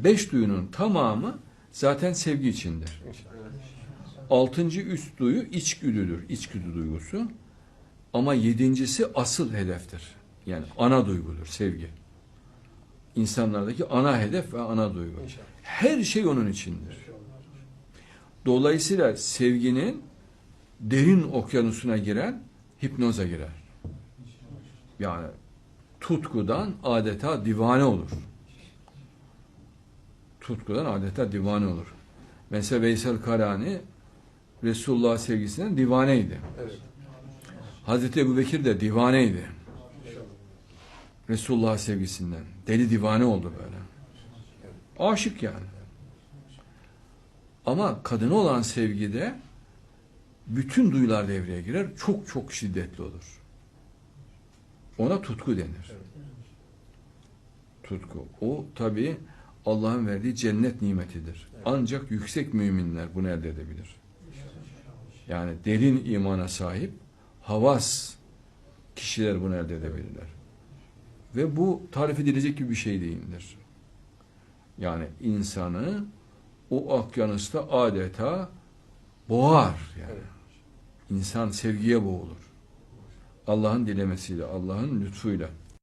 Beş duyunun tamamı zaten sevgi içindir. Altıncı üst duyu içgüdüdür, içgüdü duygusu. Ama yedincisi asıl hedeftir. Yani ana duygudur, sevgi. İnsanlardaki ana hedef ve ana duygu. Her şey onun içindir. Dolayısıyla sevginin derin okyanusuna giren hipnoza girer. Yani tutkudan adeta divane olur. Tutkudan adeta divane olur. Mesela Veysel Karani Resulullah sevgisinden divaneydi. Evet. Hazreti Ebu Bekir de divaneydi. Resulullah sevgisinden. Deli divane oldu böyle. Aşık yani. Ama kadına olan sevgide bütün duyular devreye girer. Çok çok şiddetli olur. Ona tutku denir. Evet. Tutku. O tabii Allah'ın verdiği cennet nimetidir. Ancak yüksek müminler bunu elde edebilir. Yani derin imana sahip havas kişiler bunu elde edebilirler. Ve bu tarif edilecek gibi bir şey değildir. Yani insanı o okyanusta adeta boğar yani. İnsan sevgiye boğulur. Allah'ın dilemesiyle, Allah'ın lütfuyla.